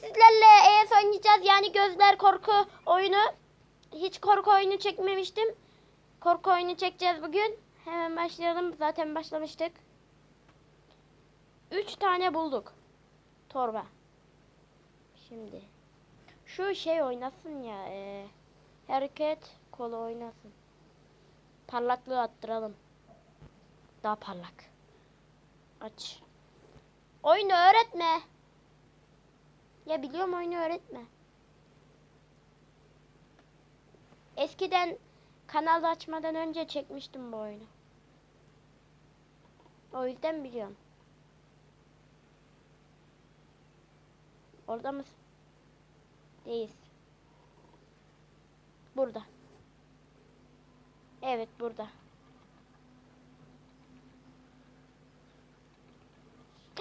sizlerle ES oynayacağız. Yani gözler korku oyunu. Hiç korku oyunu çekmemiştim. Korku oyunu çekeceğiz bugün. Hemen başlayalım. Zaten başlamıştık. Üç tane bulduk. Torba. Şimdi. Şu şey oynasın ya. E, hareket kolu oynasın. Parlaklığı arttıralım. Daha parlak. Aç. Oyunu öğretme. Ya biliyorum oyunu öğretme. Eskiden kanal açmadan önce çekmiştim bu oyunu. O yüzden biliyorum. Orada mısın? Değiliz. Burada. Evet burada.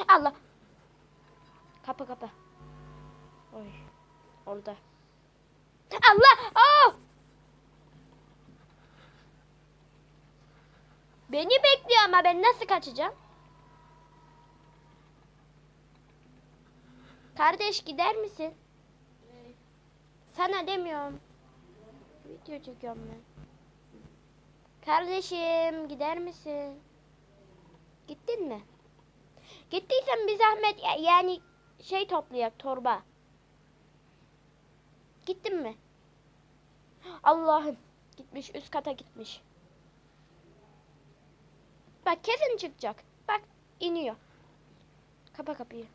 Allah. Kapı kapı. Oy. Orada. Allah! Aa! Beni bekliyor ama ben nasıl kaçacağım? Kardeş gider misin? Sana demiyorum. Video çekiyorum ben. Kardeşim gider misin? Gittin mi? Gittiysen bir zahmet ya- yani şey toplayak torba. Gittin mi? Allah'ım gitmiş üst kata gitmiş. Bak kesin çıkacak. Bak iniyor. Kapa kapıyı.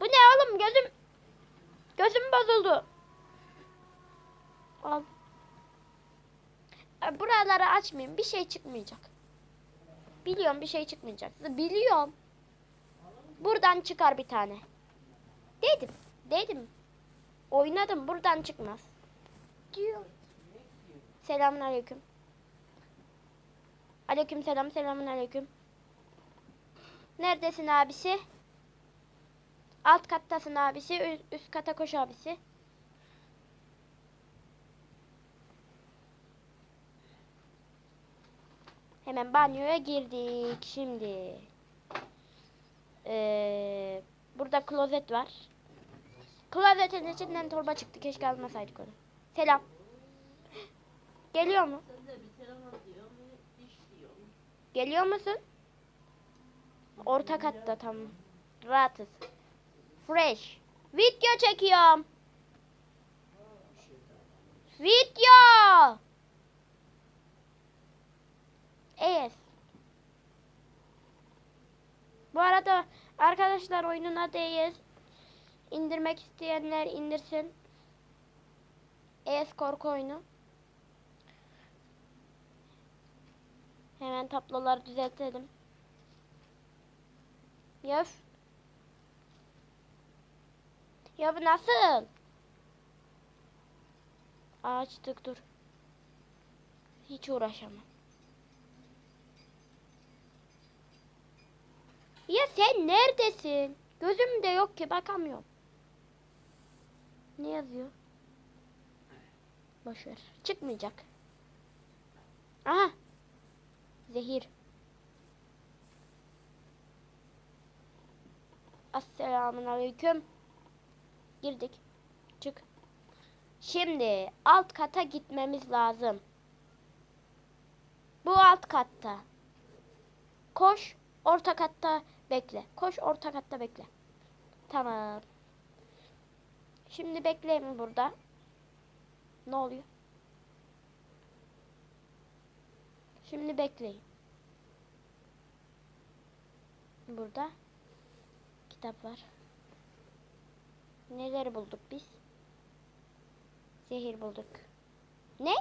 Bu ne oğlum gözüm gözüm bozuldu. Al. Buraları açmayayım. Bir şey çıkmayacak. Biliyorum bir şey çıkmayacak. Biliyorum. Buradan çıkar bir tane. Dedim. Dedim. Oynadım. Buradan çıkmaz. Diyor. Selamun aleyküm. Aleyküm selam. Selamun aleyküm. Neredesin abisi? Alt kattasın abisi. Üst kata koş abisi. Hemen banyoya girdik. Şimdi. Ee, burada klozet var. Klozetin içinden torba çıktı. Keşke almasaydık onu. Selam. Geliyor mu? Geliyor musun? Orta katta tamam. Rahatız. Fresh. Video çekiyorum. Video. Evet. Bu arada arkadaşlar oyunun adı ES. İndirmek isteyenler indirsin. ES korku oyunu. Hemen tabloları düzeltelim. Yöf. Ya bu nasıl? Açtık dur. Hiç uğraşamam. Ya sen neredesin? Gözüm de yok ki bakamıyorum. Ne yazıyor? Boş ver. Çıkmayacak. Aha. Zehir. Esselamun aleyküm. Girdik. Çık. Şimdi alt kata gitmemiz lazım. Bu alt katta. Koş. Orta katta bekle. Koş orta katta bekle. Tamam. Şimdi bekleyin burada. Ne oluyor? Şimdi bekleyin. Burada kitap var. Neleri bulduk biz? Zehir bulduk. Ne?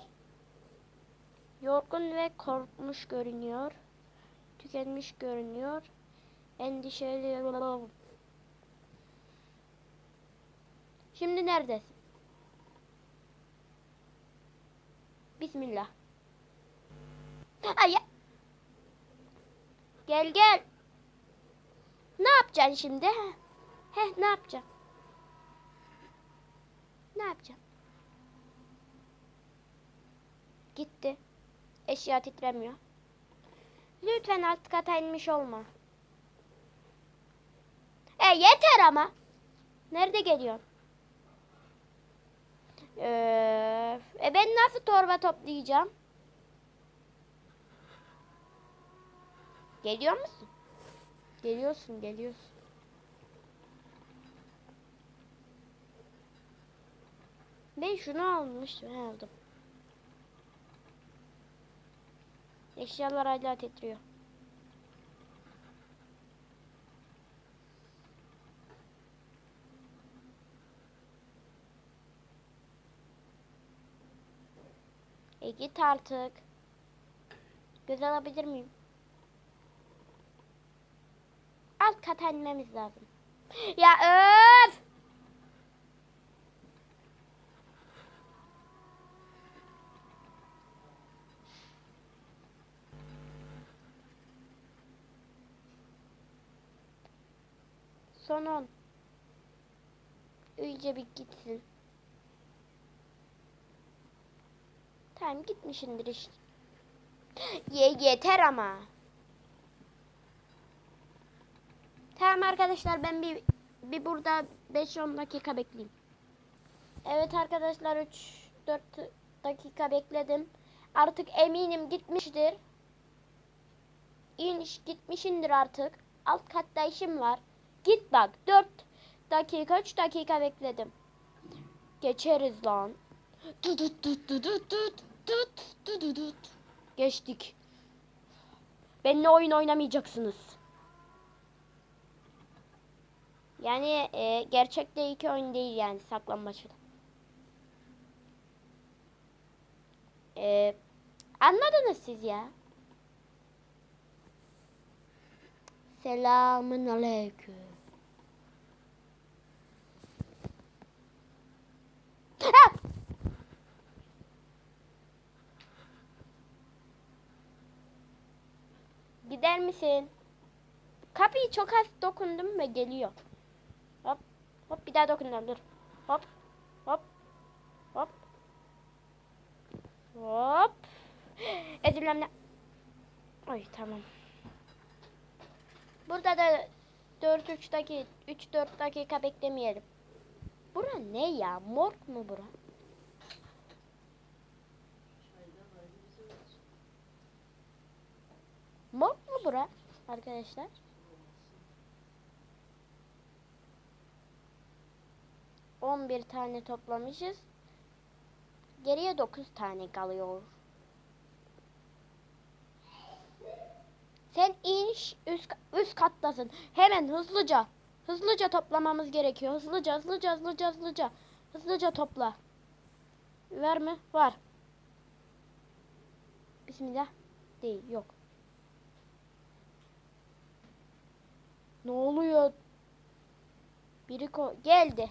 Yorgun ve korkmuş görünüyor. Tükenmiş görünüyor. Endişeli. Şimdi neredesin? Bismillah. Ay. Gel gel. Ne yapacaksın şimdi? Heh, ne yapacağım? Ne yapacağım? Gitti. Eşya titremiyor. Lütfen alt kata inmiş olma. E yeter ama. Nerede geliyorsun? Ee, e ben nasıl torba toplayacağım? Geliyor musun? Geliyorsun, geliyorsun. Ben şunu almıştım, aldım. Eşyalar hala titriyor. E git artık. Göz alabilir miyim? Alt kata inmemiz lazım. Ya öf! Son on. İyice bir gitsin. Tamam gitmişindir işte. Ye yeter ama. Tamam arkadaşlar ben bir bir burada 5-10 dakika bekleyeyim. Evet arkadaşlar 3-4 dakika bekledim. Artık eminim gitmiştir. İniş gitmişindir artık. Alt katta işim var. Git bak 4 dakika 3 dakika bekledim. Geçeriz lan. Tut tut tut tut tut tut tut tut. Geçtik. Benimle oyun oynamayacaksınız. Yani e, gerçekte iki oyun değil yani saklanmaçı. E, anladınız siz ya. Selamun aleyküm. Gider misin? Kapıyı çok az dokundum ve geliyor. Hop. Hop bir daha dokundum dur. Hop. Hop. Hop. Hop. Özür Ay tamam. Burada da 4-3 dakika 3-4 dakika beklemeyelim. Bura ne ya? Morg mu bura? Morg mu bura arkadaşlar? On bir tane toplamışız. Geriye dokuz tane kalıyor. Sen iniş üst, üst kattasın. Hemen hızlıca. Hızlıca toplamamız gerekiyor. Hızlıca, hızlıca, hızlıca, hızlıca. Hızlıca topla. Var mı? Var. Bismillah. Değil, yok. Ne oluyor? Biri ko geldi.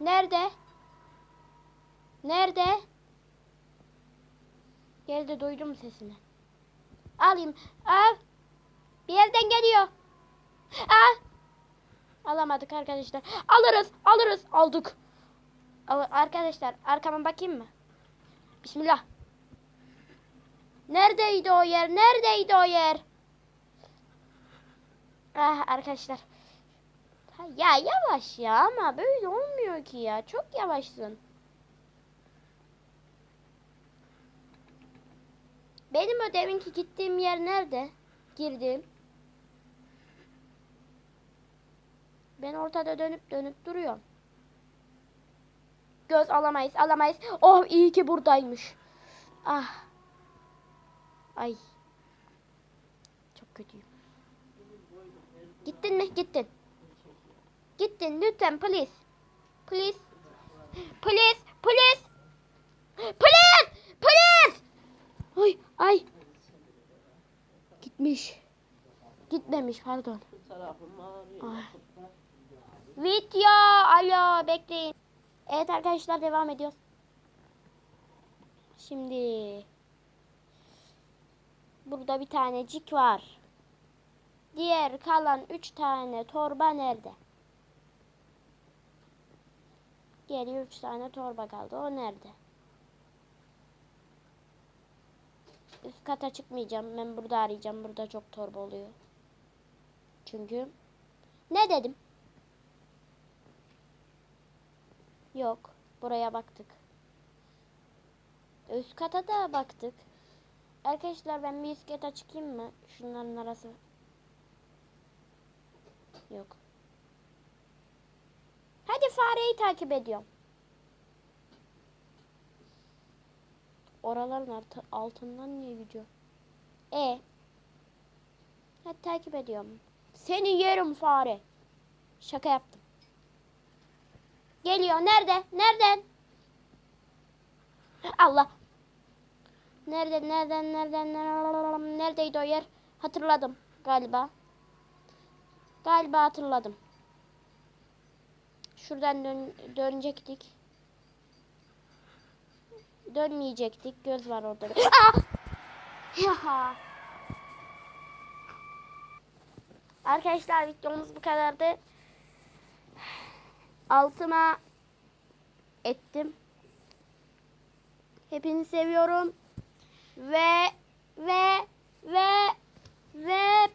Nerede? Nerede? Geldi duydum sesini. Alayım. Al. Bir yerden geliyor. Al. Alamadık arkadaşlar. Alırız. Alırız. Aldık. Al arkadaşlar arkama bakayım mı? Bismillah. Neredeydi o yer? Neredeydi o yer? Ah arkadaşlar. Ya yavaş ya ama böyle olmuyor ki ya. Çok yavaşsın. Benim o deminki gittiğim yer nerede? Girdim. Ben ortada dönüp dönüp duruyorum. Göz alamayız, alamayız. Oh iyi ki buradaymış. Ah. Ay. Çok kötüyüm. Gittin mi? Gittin. Gittin lütfen please. Please. Please. Please. Please. Please. Ay ay. Gitmiş. Gitmemiş pardon. Ay. Video. Alo bekleyin. Evet arkadaşlar devam ediyoruz. Şimdi burada bir tanecik var. Diğer kalan üç tane torba nerede? Geriye üç tane torba kaldı. O nerede? Üst kata çıkmayacağım. Ben burada arayacağım. Burada çok torba oluyor. Çünkü ne dedim? Yok. Buraya baktık. Üst kata da baktık. Arkadaşlar ben bir üst kata çıkayım mı? Şunların arası. Yok. Hadi fareyi takip ediyorum. Oraların altı- altından niye gidiyor? E. Hadi takip ediyorum. Seni yerim fare. Şaka yaptım. Geliyor. Nerede? Nereden? Allah. Nereden? Nereden? Nereden? nereden- Neredeydi o yer? Hatırladım galiba. Galiba hatırladım. Şuradan dön dönecektik. Dönmeyecektik. Göz var orada. Yaha. Arkadaşlar videomuz bu kadardı. Altına ettim. Hepinizi seviyorum. Ve ve ve ve